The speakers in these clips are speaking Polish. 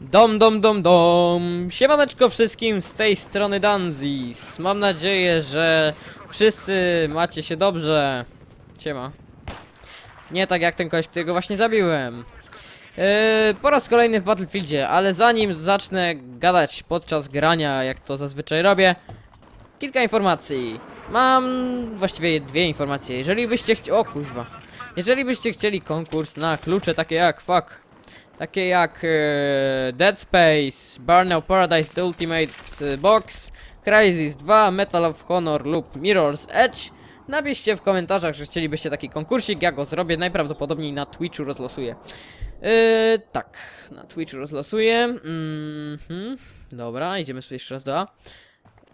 Dom, dom, dom, dom. Siemaneczko wszystkim z tej strony Danzis. Mam nadzieję, że wszyscy macie się dobrze. Siema. Nie tak jak ten koleś, którego właśnie zabiłem. Yy, po raz kolejny w Battlefieldzie, ale zanim zacznę gadać podczas grania, jak to zazwyczaj robię, kilka informacji. Mam właściwie dwie informacje. Jeżeli byście chcieli. O kuźwa. Jeżeli byście chcieli konkurs na klucze takie jak fuck, takie jak e, Dead Space, Burnout Paradise The Ultimate e, Box, Crysis 2, Metal of Honor lub Mirror's Edge, napiszcie w komentarzach, że chcielibyście taki konkursik, ja go zrobię, najprawdopodobniej na Twitchu rozlosuję. E, tak, na Twitchu rozlosuję. Mhm. Dobra, idziemy sobie jeszcze raz do A.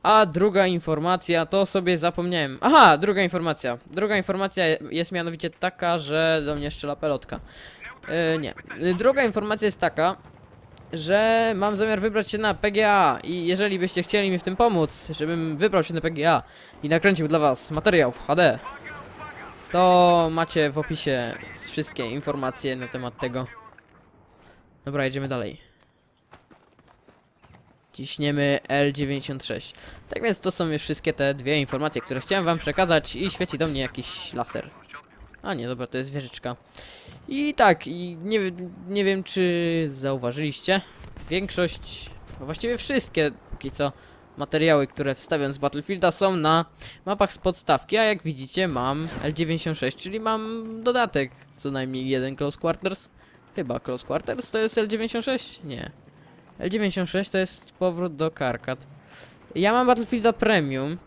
A druga informacja, to sobie zapomniałem. Aha, druga informacja. Druga informacja jest mianowicie taka, że do mnie strzela pelotka. E, nie. Druga informacja jest taka, że mam zamiar wybrać się na PGA i jeżeli byście chcieli mi w tym pomóc, żebym wybrał się na PGA i nakręcił dla was materiał w HD, to macie w opisie wszystkie informacje na temat tego. Dobra, jedziemy dalej. Ciśniemy L96. Tak więc to są już wszystkie te dwie informacje, które chciałem wam przekazać i świeci do mnie jakiś laser. A nie, dobra, to jest wieżyczka. I tak, i nie, nie wiem czy zauważyliście, większość, a właściwie wszystkie póki co materiały, które wstawiam z Battlefielda są na mapach z podstawki, a jak widzicie mam L96, czyli mam dodatek, co najmniej jeden Close Quarters. Chyba Close Quarters to jest L96? Nie. L96 to jest powrót do Karkat. Ja mam Battlefielda Premium,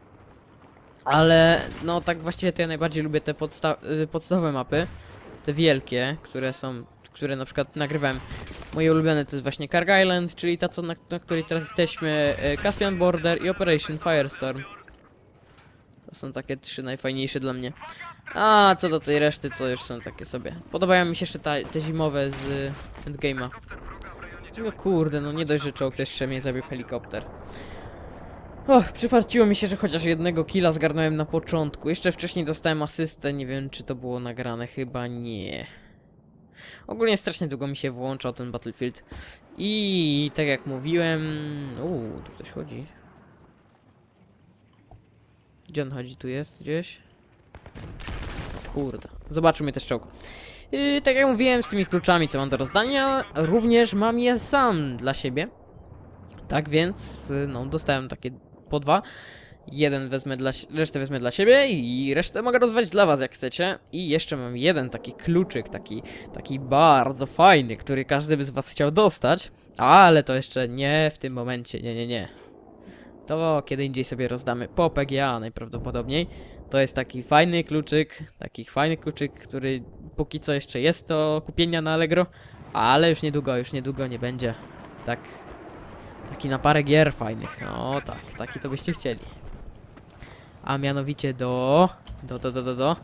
ale no tak właściwie to ja najbardziej lubię te podsta y, podstawowe mapy te wielkie, które są, które na przykład nagrywałem. Moje ulubione to jest właśnie Carg Island, czyli ta, co, na, na której teraz jesteśmy, e, Caspian Border i Operation Firestorm. To są takie trzy najfajniejsze dla mnie. A co do tej reszty, to już są takie sobie. Podobają mi się jeszcze ta, te zimowe z y, Endgame'a. No kurde, no nie dość, że czołg jeszcze mnie zabił helikopter. Och, przyfarciło mi się, że chociaż jednego killa zgarnąłem na początku. Jeszcze wcześniej dostałem asystę, nie wiem czy to było nagrane, chyba nie. Ogólnie strasznie długo mi się włączał ten Battlefield. I tak jak mówiłem... Uuu, tu ktoś chodzi. Gdzie on chodzi? Tu jest gdzieś? O kurde. Zobaczymy też czołg. Yy, tak jak mówiłem, z tymi kluczami, co mam do rozdania, również mam je sam dla siebie. Tak więc, y, no, dostałem takie po dwa. Jeden wezmę dla, resztę wezmę dla siebie i resztę mogę rozwać dla was jak chcecie. I jeszcze mam jeden taki kluczyk, taki, taki bardzo fajny, który każdy by z was chciał dostać. Ale to jeszcze nie w tym momencie, nie, nie, nie. To kiedy indziej sobie rozdamy po PGA najprawdopodobniej. To jest taki fajny kluczyk, taki fajny kluczyk, który póki co jeszcze jest do kupienia na Allegro, ale już niedługo, już niedługo nie będzie. Tak, Taki na parę gier fajnych. No tak, taki to byście chcieli. A mianowicie do... Do, do, do, do, do...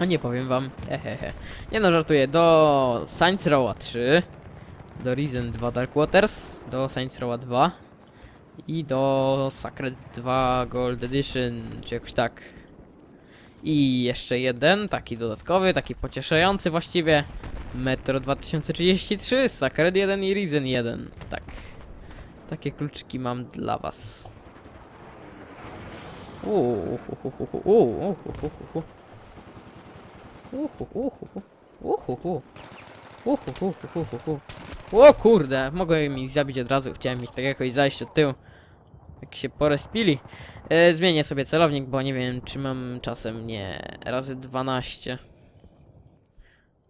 No nie powiem wam. Hehehe. Nie no, żartuję. Do Saints Rowa 3. Do Reason 2 Dark Waters. Do Saints Rowa 2. I do Sacred 2 Gold Edition, czy jakoś tak. I jeszcze jeden, taki dodatkowy, taki pocieszający właściwie. Metro 2033, Sacred 1 i Reason 1. Tak. Takie kluczyki mam dla was. O kurde, mogłem mi zabić od razu, chciałem mieć tak jakoś zajść od tyłu. Jak się porespili. E, zmienię sobie celownik, bo nie wiem czy mam czasem nie razy 12.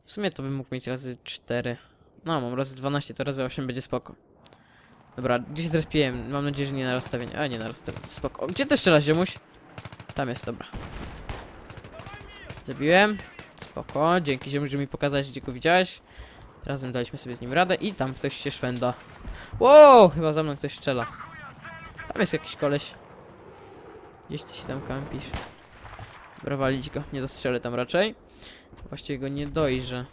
W sumie to bym mógł mieć razy 4. No, mam razy 12, to razy 8 będzie spoko. Dobra, gdzie się zrespiłem? Mam nadzieję, że nie na rozstawienie. A nie na rozstawienie, spoko. O, gdzie też strzela ziomuś? Tam jest, dobra. Zabiłem. Spoko, dzięki ziomuś, że mi pokazałeś, gdzie go widziałeś. Razem daliśmy sobie z nim radę i tam ktoś się szwenda. Wow, chyba za mną ktoś strzela. Tam jest jakiś koleś. Gdzieś ty się tam kampisz. Dobra, walić go, nie zastrzelę tam raczej. Właściwie go nie dojrzę.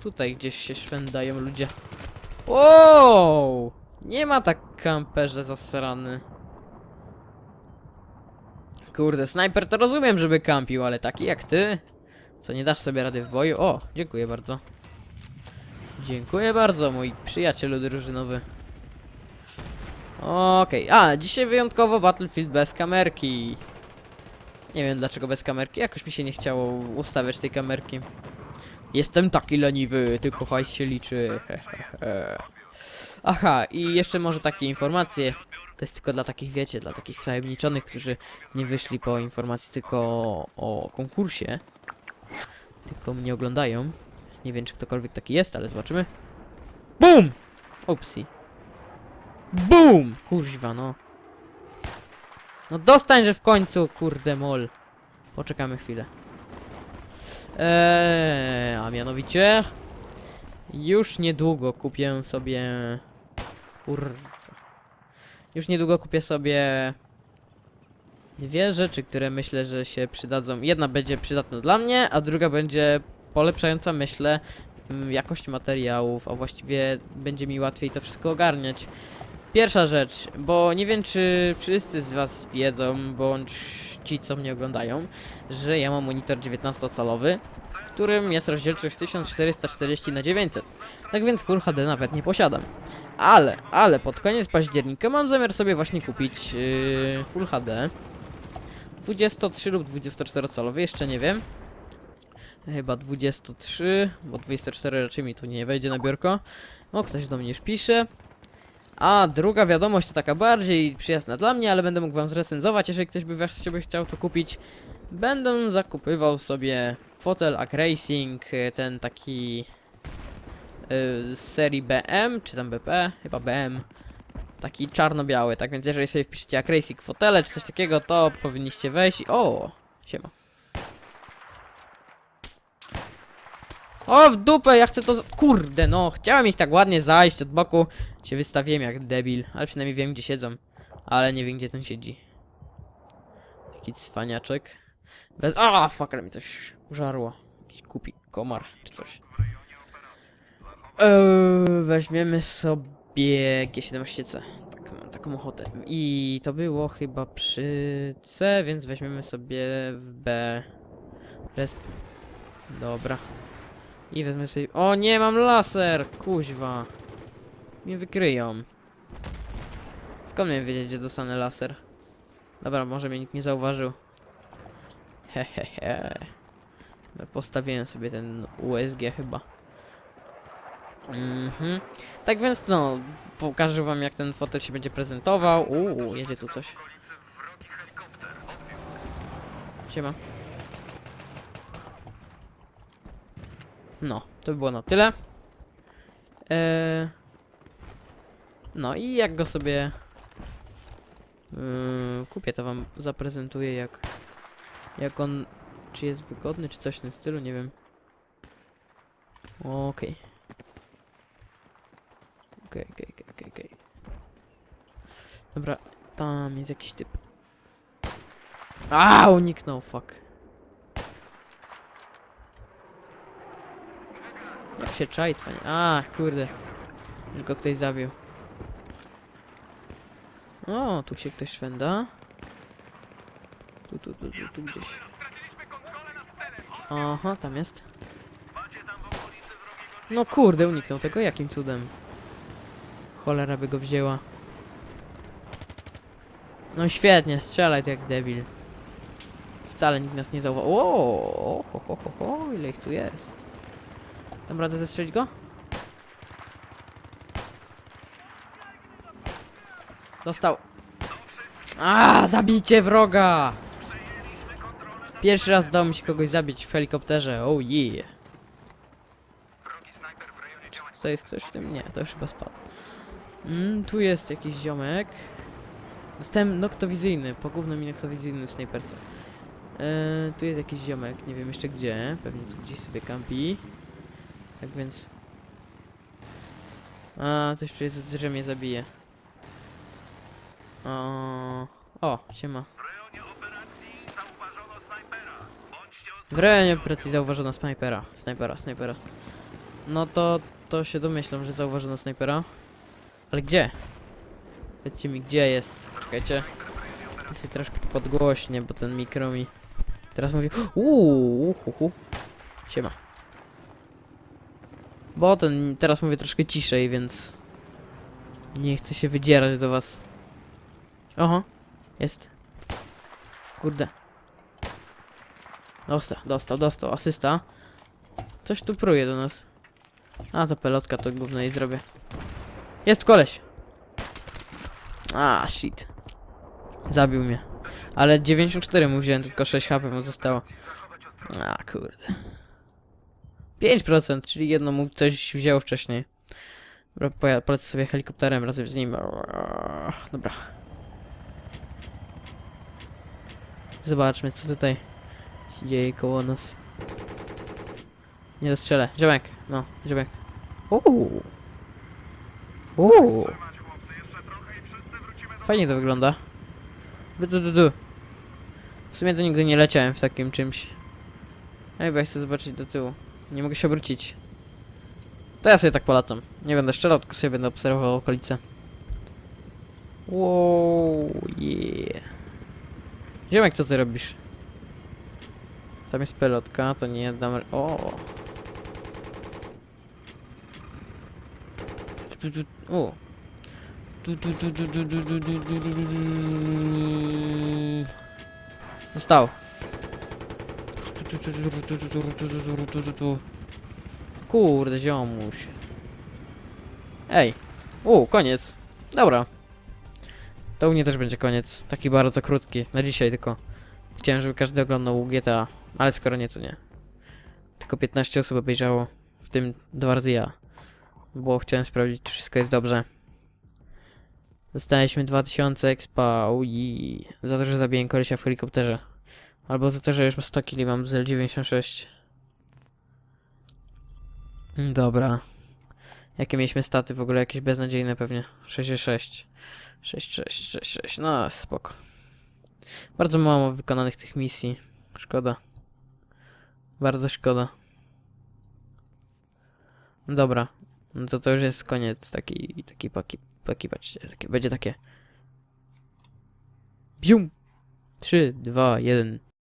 Tutaj gdzieś się szwędają ludzie. Wow! Nie ma tak kamperze zasrany. Kurde, snajper to rozumiem, żeby kampił, ale taki jak ty, co nie dasz sobie rady w boju. O, dziękuję bardzo. Dziękuję bardzo, mój przyjacielu drużynowy. Okej, a dzisiaj wyjątkowo Battlefield bez kamerki. Nie wiem dlaczego bez kamerki, jakoś mi się nie chciało ustawiać tej kamerki. Jestem taki leniwy, tylko hajs się liczy. Aha, i jeszcze może takie informacje. To jest tylko dla takich, wiecie, dla takich wtajemniczonych, którzy nie wyszli po informacji tylko o, konkursie. Tylko mnie oglądają. Nie wiem, czy ktokolwiek taki jest, ale zobaczymy. BUM! Upsi. BUM! Kuźwa, no. No dostań, że w końcu, kurde mol. Poczekamy chwilę. Eee, a mianowicie... Już niedługo kupię sobie... Kurwa. Już niedługo kupię sobie... Dwie rzeczy, które myślę, że się przydadzą. Jedna będzie przydatna dla mnie, a druga będzie polepszająca, myślę, mm, jakość materiałów, a właściwie będzie mi łatwiej to wszystko ogarniać. Pierwsza rzecz, bo nie wiem, czy wszyscy z Was wiedzą, bądź ci, co mnie oglądają, że ja mam monitor 19-calowy, w którym jest rozdzielczość 1440 na 900. Tak więc Full HD nawet nie posiadam. Ale, ale pod koniec października mam zamiar sobie właśnie kupić yy, Full HD. 23 lub 24 calowy, jeszcze nie wiem. Chyba 23, bo 24 raczej mi tu nie wejdzie na biurko. O, ktoś do mnie już pisze. A druga wiadomość to taka bardziej przyjazna dla mnie, ale będę mógł wam zrecenzować, jeżeli ktoś by chciał to kupić. Będę zakupywał sobie fotel Ag Racing, y, ten taki y, z serii BM, czy tam BP, chyba BM. Taki czarno-biały, tak więc jeżeli sobie wpiszecie Ag Racing fotele, czy coś takiego, to powinniście wejść i... O! Siema. O, w dupę, ja chcę to... Kurde, no, chciałem ich tak ładnie zajść od boku. Się wystawiłem jak debil, ale przynajmniej wiem, gdzie siedzą. Ale nie wiem, gdzie ten siedzi. Taki cwaniaczek. Bez... A, fuck, ale mi coś użarło. Jakiś kupi komar, czy coś. Eee, weźmiemy sobie G17C. Tak, mam taką ochotę. I to było chyba przy C, więc weźmiemy sobie w B. Resp... Dobra. I wezmę sobie... O nie, mam laser! Kuźwa. Mnie wykryją. Skąd miałem wiedzieć, gdzie dostanę laser? Dobra, może mnie nikt nie zauważył. Hehehe. Postawiłem sobie ten USG chyba. Mhm. Tak więc no, pokażę wam jak ten fotel się będzie prezentował. Uuu, jedzie tu coś. Siema. No, to by było na tyle. Eee, no i jak go sobie yy, kupię, to wam zaprezentuję jak jak on, czy jest wygodny, czy coś w tym stylu, nie wiem. Okej. Okej, okej, okej, okej. Dobra, tam jest jakiś typ. A, uniknął, fuck. Jak się czai, cwanie. A, kurde. Go ktoś zabił. O, tu się ktoś szwenda. Tu, tu, tu, tu, tu gdzieś. Aha, tam jest. No kurde, uniknął tego jakim cudem. Cholera by go wzięła. No świetnie, strzelaj tu jak debil. Wcale nikt nas nie zauważył. O, ho, ho, ho, ho, ile ich tu jest. Dam radę zestrzelić go? Dostał. A, zabicie wroga! Pierwszy raz udało mi się kogoś zabić w helikopterze. Oh yeah. Tutaj jest ktoś w tym? Nie, to już chyba spadł. Mm, tu jest jakiś ziomek. Dostałem noktowizyjny, po gówno mi noktowizyjny w snajperce. Eee, tu jest jakiś ziomek, nie wiem jeszcze gdzie. Pewnie tu gdzieś sobie kampi. Tak więc... A, coś czuję, że mnie zabije. O, o, siema. W rejonie operacji zauważono snajpera. Snajpera, snajpera. No to, to się domyślam, że zauważono snajpera. Ale gdzie? Powiedzcie mi, gdzie jest? Czekajcie. Jest troszkę podgłośnie, bo ten mikro mi... Teraz mówi... Uuu, hu, hu. Siema. Bo ten, teraz mówię troszkę ciszej, więc... Nie chcę się wydzierać do was. Oho, jest. Kurde. Dostał, dostał, dostał, asysta. Coś tu pruje do nas. A, to pelotka, to gówno jej zrobię. Jest koleś! A, shit. Zabił mnie. Ale 94 mu wziąłem, tylko 6 HP mu zostało. A, kurde. 5%, czyli jedno mu coś wzięło wcześniej. Dobra, polecę sobie helikopterem razem z nim. Dobra. Zobaczmy, co tutaj dzieje koło nas. Nie dostrzelę. Ziomek, no, ziomek. Uuu. Uuu. Fajnie to wygląda. Du, du, du. W sumie to nigdy nie leciałem w takim czymś. Ej, bo ja chcę zobaczyć do tyłu. Nie mogę się obrócić. To ja sobie tak polatam. Nie będę strzelał, tylko sobie będę obserwował okolice. Wow, yeah. Ziomek, co ty robisz? Tam jest pelotka, to nie dam... O! U. Został. Kurde, ziomuś. Ej. U, koniec. Dobra. To u mnie też będzie koniec. Taki bardzo krótki. Na dzisiaj tylko. Chciałem, żeby każdy oglądał GTA. Ale skoro nie, to nie. Tylko 15 osób obejrzało. W tym Dwarzia. Bo chciałem sprawdzić, czy wszystko jest dobrze. Dostaliśmy 2000 expa. Ui. Za to, że zabiję kolesia w helikopterze. Albo za to, że już 100 kili mam z L96. Mm, Dobra. Jakie mieliśmy staty w ogóle? Jakieś beznadziejne pewnie. 66. 66, 66. No, spoko. Bardzo mało wykonanych tych misji. Szkoda. Bardzo szkoda. Dobra. No to to już jest koniec. Taki, taki paki, paki patrzcie. Takie, będzie takie. Bium! 3, 2, 1.